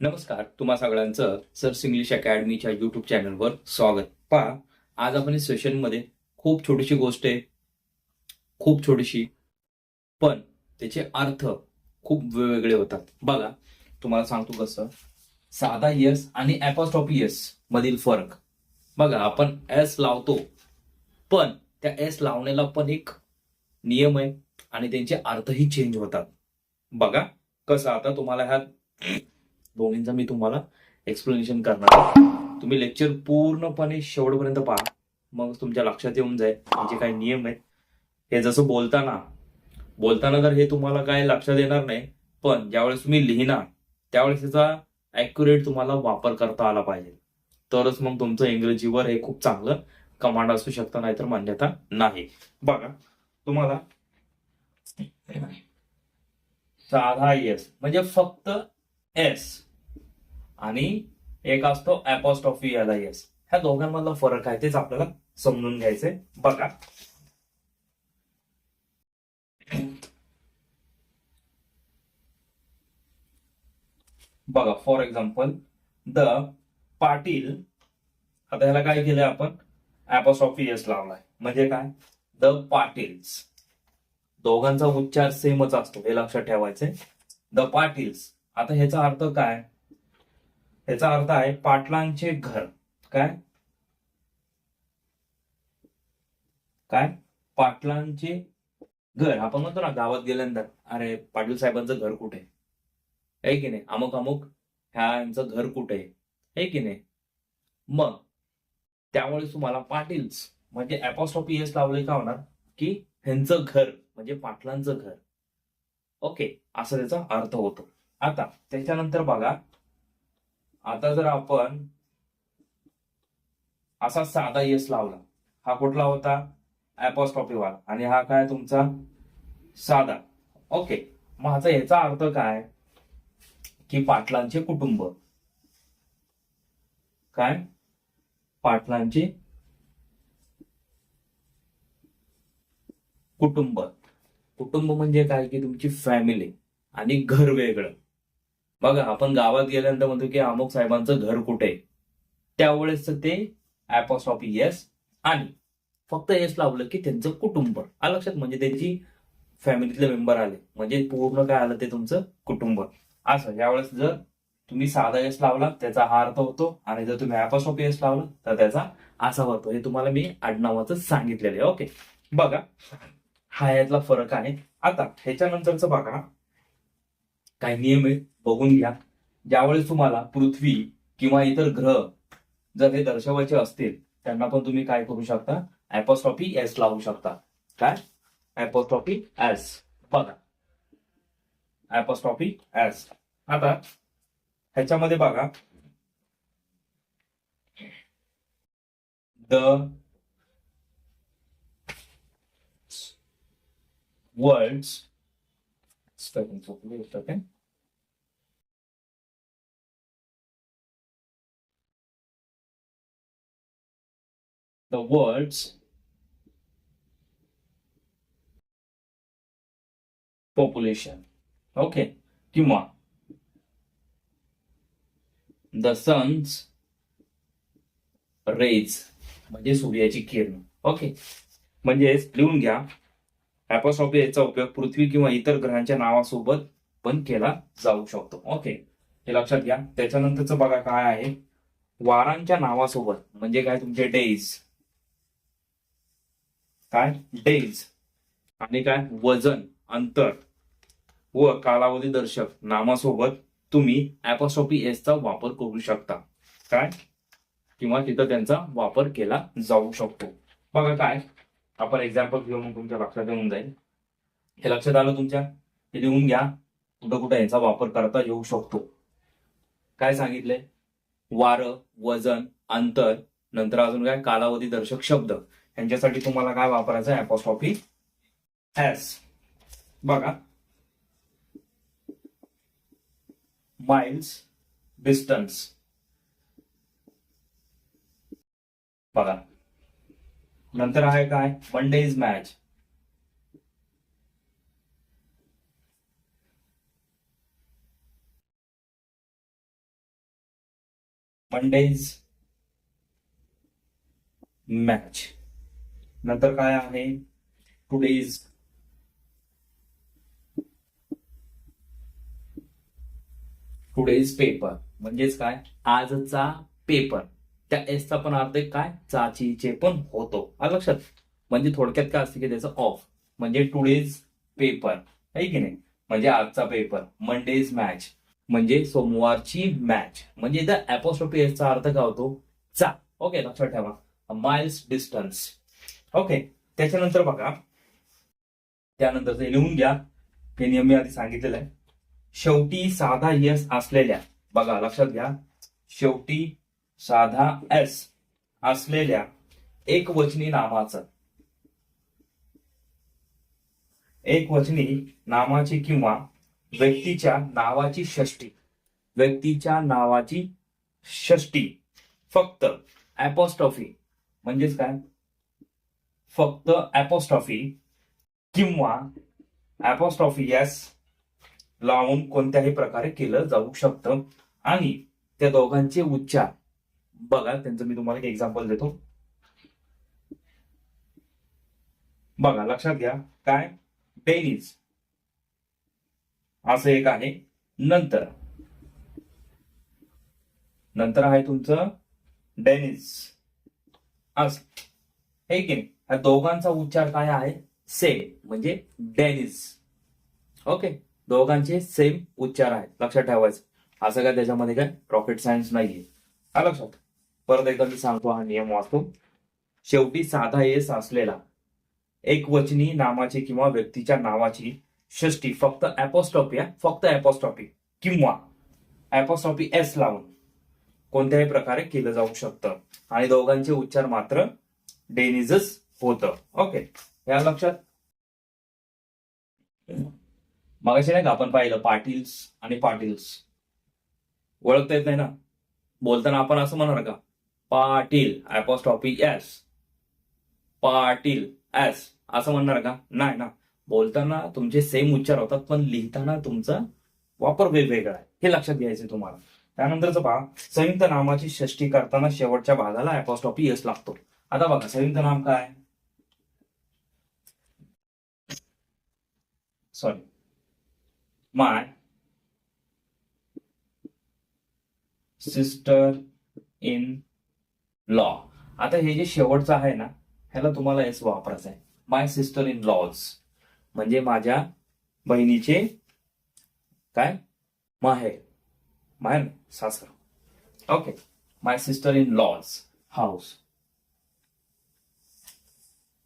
नमस्कार तुम्हा सगळ्यांचं सर्स इंग्लिश अकॅडमीच्या युट्यूब चॅनलवर स्वागत. पहा आज आपण सेशनमध्ये खूप छोटीशी गोष्ट आहे. खूप छोटीशी पण त्याचे अर्थ खूप वेगवेगळे होतात. बघा तुम्हाला सांगतो कसं. साधा यस आणि ॲपॉस्टॉपी यस मधील फरक. बघा आपण एस लावतो पण त्या एस लावण्याला पण एक नियम आहे आणि त्यांचे अर्थही चेंज होतात. बघा कसं आता तुम्हाला ह्या दोन्हींचा मी तुम्हाला एक्सप्लेनेशन करणार तुम्ही लेक्चर पूर्णपणे शेवटपर्यंत पहा. मग तुमच्या लक्षात येऊन जाईल म्हणजे काही नियम आहेत. हे जसं बोलताना बोलताना तर हे तुम्हाला काय लक्षात येणार नाही पण ज्यावेळेस तुम्ही लिहिणार त्यावेळेस त्याचा ॲक्युरेट तुम्हाला वापर करता आला पाहिजे. तरच मग तुमचं इंग्रजीवर हे खूप चांगलं कमांड असू शकतं नाहीतर मान्यता नाही. बघा तुम्हाला साधा येस म्हणजे फक्त एस आणि एक असतो ऍपॉस्टॉफी एल आय एस ह्या दोघांमधला फरक आहे तेच आपल्याला समजून घ्यायचंय. बघा. बघा फॉर एक्झाम्पल द पाटील आता ह्याला काय केलंय आपण? ऍपॉस्टॉफी एस लावलाय. म्हणजे काय? द पाटील्स. दोघांचा उच्चार सेमच असतो हे लक्षात ठेवायचंय. द पाटील्स. आता ह्याचा अर्थ काय? याचा अर्थ आहे पाटलांचे घर. काय? काय? पाटलांचे घर. आपण म्हणतो ना गावात गेल्यानंतर अरे पाटील साहेबांचं घर कुठे? आहे की नाही? अमुक अमुक ह्या यांचं घर कुठे? आहे है की नाही? मग त्यामुळे तुम्हाला पाटील्स म्हणजे अपोस्टॉपी एस लावले का होणार? की ह्यांचं घर म्हणजे पाटलांचं घर. ओके असा त्याचा अर्थ होतो. आता त्याच्यानंतर बघा आता जर आपण असा साधा येस लावला हा कुठला होता? अपोस्टॉपी वाला. आणि हा काय तुमचा? साधा. ओके माझा याचा अर्थ काय? की पाटलांचे कुटुंब. काय? पाटलांचे कुटुंब. कुटुंब म्हणजे काय? की तुमची फॅमिली आणि घर वेगळं. बघा आपण गावात गेल्यानंतर म्हणतो की अमुक साहेबांचं घर कुठे? त्यावेळेस ते अपोस्टॉपी येस आणि फक्त येस लावलं की त्यांचं कुटुंब. लक्षात म्हणजे त्यांची फॅमिलीतले मेंबर आले. म्हणजे पूर्ण काय आलं ते तुमचं कुटुंब. असं यावेळेस जर तुम्ही साधा येस लावला त्याचा हा अर्थ होतो. आणि जर तुम्ही अपोस्टॉपी येस लावला तर त्याचा असा होतो. हे तुम्हाला मी आडनावाचं सांगितलेलं आहे. ओके. बघा हा यातला फरक आहे. आता ह्याच्यानंतरचं बघा. काही नियम आहेत बघून घ्या. ज्यावेळेस तुम्हाला पृथ्वी किंवा इतर ग्रह जर हे दर्शवायचे असतील त्यांना पण तुम्ही काय करू शकता? ऍपोस्ट्रॉफी एस लावू शकता. काय? ऍपोस्ट्रॉफी एस बघा. ऍपोस्ट्रॉफी एस आता ह्याच्यामध्ये बघा. द वर्ल्ड spelling चुकली एक second. The world's population. Okay. किंवा द सन्स रेज म्हणजे सूर्याची किरण ओके म्हणजे लिहून घ्या अपोस्ट्रॉफी याचा उपयोग पृथ्वी किंवा इतर ग्रहांच्या नावासोबत पण केला जाऊ शकतो. ओके हे लक्षात घ्या. त्याच्यानंतरच बघा काय आहे. वारांच्या नावासोबत म्हणजे काय तुमचे डेज काय? डेज आणि काय? वजन अंतर. व कालावधी दर्शक नामासोबत तुम्ही ऍपॉस्ट्रॉफी एसचा वापर करू शकता. काय? किंवा तिथं त्यांचा वापर केला जाऊ शकतो. बघा काय? आपण एक्झाम्पल घेऊन मग तुमच्या लक्षात येऊन जाईल. हे लक्षात आलं तुमच्या? हे लिहून घ्या. कुठं कुठं याचा वापर करता येऊ शकतो. काय सांगितलंय? वार वजन अंतर नंतर अजून काय? कालावधी दर्शक शब्द. यांच्यासाठी तुम्हाला काय वापरायचं आहे? अपोस्टॉफी एस बघा. माइल्स डिस्टन्स बघा. नंतर आहे काय? One day's match Monday's match नंतर काय आहे? Two days two days paper म्हणजेच काय? आजचा पेपर त्या एसचा पण अर्थ काय? चाचीचे पण होतो. लक्षात. म्हणजे थोडक्यात काय असते की त्याचं ऑफ म्हणजे टुडेज पेपर आहे की नाही? म्हणजे आजचा पेपर मंडेज मॅच म्हणजे सोमवारची मॅच म्हणजे इथं एपोस्ट्रॉफी एसचा अर्थ काय होतो? चा. ओके लक्षात ठेवा. माइल्स डिस्टन्स ओके त्याच्यानंतर बघा. त्यानंतर ते लिहून घ्या. हे नियम मी आधी सांगितलेलं आहे. शेवटी साधा यस असलेल्या. बघा लक्षात घ्या. शेवटी साधा एस असलेल्या एक वचनी नामाचं. एक वचनी नामाची किंवा व्यक्तीच्या नावाची षष्टी. व्यक्तीच्या नावाची षष्टी. फक्त ॲपॉस्टॉफी म्हणजेच काय? फक्त ॲपॉस्टॉफी किंवा ॲपॉस्टॉफी यास लावून कोणत्याही प्रकारे केलं जाऊ शकतं. आणि त्या दोघांचे उच्चार बघा त्यांचं मी तुम्हाला एक एक्झाम्पल देतो. बघा लक्षात घ्या काय? डेनिज असं एक आहे. नंतर. नंतर आहे तुमचं डेनिस असं. हे की नाही? ह्या दोघांचा उच्चार काय आहे? सेम म्हणजे डेनिस ओके दोघांचे सेम उच्चार आहेत. लक्षात ठेवायचं. असं काय त्याच्यामध्ये काय? रॉकेट सायन्स नाहीये. हा लक्षात. परत एकदा मी सांगतो हा नियम वाचतो शेवटी साधा येस असलेला एक वचनी नामाची किंवा व्यक्तीच्या नावाची षष्टी फक्त अपोस्टॉपी आहे फक्त अपोस्टॉपी किंवा अपोस्टॉपी एस लावून कोणत्याही प्रकारे केलं जाऊ शकतं. आणि दोघांचे उच्चार मात्र डेनिजच होतं. ओके या लक्षात. मागाशी नाही का आपण पाहिलं पाटील्स आणि पाटील्स. ओळखता येत नाही ना? बोलताना आपण असं म्हणणार का? Patil apostrophe S Patil S असं म्हणणार का? नाही ना. बोलताना तुमचे सेम उच्चार होतात पण लिहिताना तुमचा वापर वेगवेगळा आहे. हे लक्षात घ्यायचं तुम्हाला. त्यानंतरच पहा. संयुक्त नामाची षष्टी करताना शेवटच्या भागाला अपोस्टॉपी एस लागतो. आता बघा संयुक्त नाम काय? Sorry my sister in law आता हे जे शेवटचं आहे ना ह्याला तुम्हाला एस वापरायचं आहे माय सिस्टर इन लॉज म्हणजे माझ्या बहिणीचे काय? माहेर. माहेर सासर. Okay my sister in law's house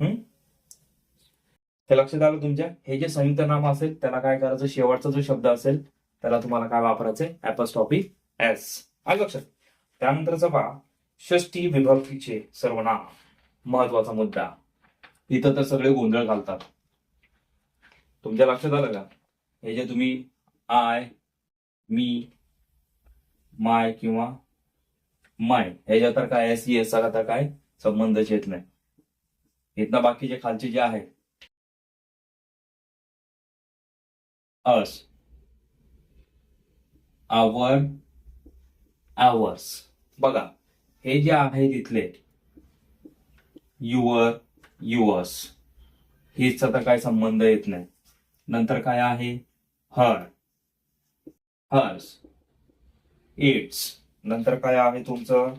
हे लक्षात आलं तुमच्या? हे जे संयुक्त नाम असेल त्याला काय करायचं? शेवटचा जो शब्द असेल त्याला तुम्हाला काय वापरायचंय? ऍपस्टॉपी एस आलं लक्षात? त्यानंतरचा पहा. षष्टी विभक्तीचे सर्वनाम. महत्त्वाचा मुद्दा. इथं तर सगळे गोंधळ घालतात. तुमच्या लक्षात आलं का? हे जे तुम्ही आय मी माय किंवा माय ह्याच्या तर काय एस एस आता काय? संबंधच येत नाही. इथनं बाकीचे खालचे जे आहेत. अस. Our ours. बघा. हे जे आहे तिथले युअर युअर्स हिचा तर काय संबंध येत नाही. नंतर काय आहे? Her hers its. नंतर काय आहे तुमचं?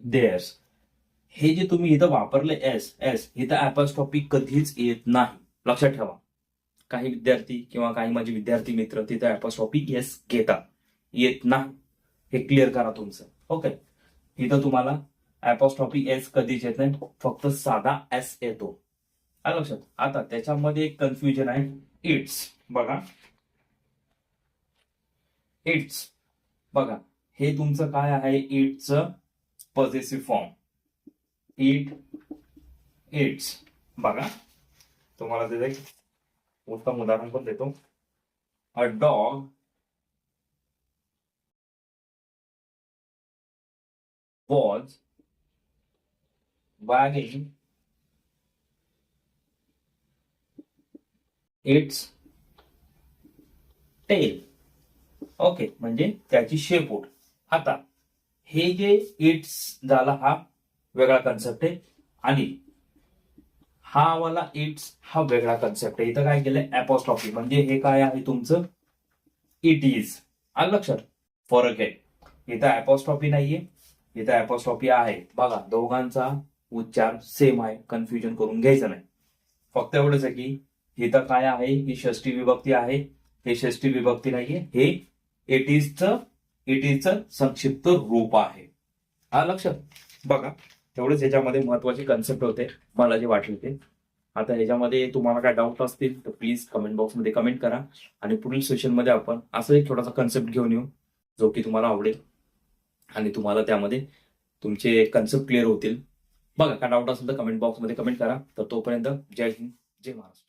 देअर्स हे जे तुम्ही इथं वापरले एस एस इथं ऍपॉस्टॉपी कधीच येत नाही. लक्षात ठेवा. काही विद्यार्थी किंवा काही माझे विद्यार्थी मित्र तिथं ऍपॉस्टॉपी एस घेतात. येत नाही. हे क्लिअर करा तुमचं. ओके इथं तुम्हाला ऍपॉस्टॉपी एस कधीच येत नाही. फक्त साधा एस येतो. आलं लक्षात? आता त्याच्यामध्ये एक कन्फ्युजन आहे. इट्स बघा. इट्स बघा. हे तुमचं काय आहे? इटचं पॉझिटिव्ह फॉर्म इट इट्स बघा. तुम्हाला त्याचं एक उत्तम उदाहरण पण देतो. A dog was wagging its tail. Okay म्हणजे त्याची शेपूट. आता हे जे इट्स झाला हा वेगळा कन्सेप्ट आहे. आणि हा वाला इट्स हा वेगळा कन्सेप्ट आहे. इथं काय केलंय? अपोस्टॉफी म्हणजे हे काय आहे तुमचं? इट इज आलं लक्षात? फरक आहे. इथं अपोस्टॉफी नाहीये. इथं ऍपॉस्टॉपी आहे. बघा दोघांचा उच्चार सेम आहे. कन्फ्युजन करून घ्यायचं नाही. फक्त एवढंच आहे की इथं काय आहे? ही षष्टी विभक्ती आहे. हे षष्टी विभक्ती नाहीये. हे इट इजचं इट इजचं संक्षिप्त रूप आहे. हा लक्षात? बघा तेवढेच याच्यामध्ये महत्त्वाचे कन्सेप्ट होते. मला जे वाटले ते. आता ह्याच्यामध्ये तुम्हाला काय डाऊट असतील तर प्लीज कमेंट बॉक्समध्ये कमेंट करा. आणि पुढील सेशनमध्ये आपण असं एक छोटासा कन्सेप्ट घेऊन येऊ जो की तुम्हाला आवडेल. आणि तुम्हाला त्यामध्ये तुमचे कन्सेप्ट क्लिअर होतील. बघा काय डाऊट असेल तर कमेंट बॉक्समध्ये कमेंट करा. तर तोपर्यंत जय हिंद जय महाराष्ट्र.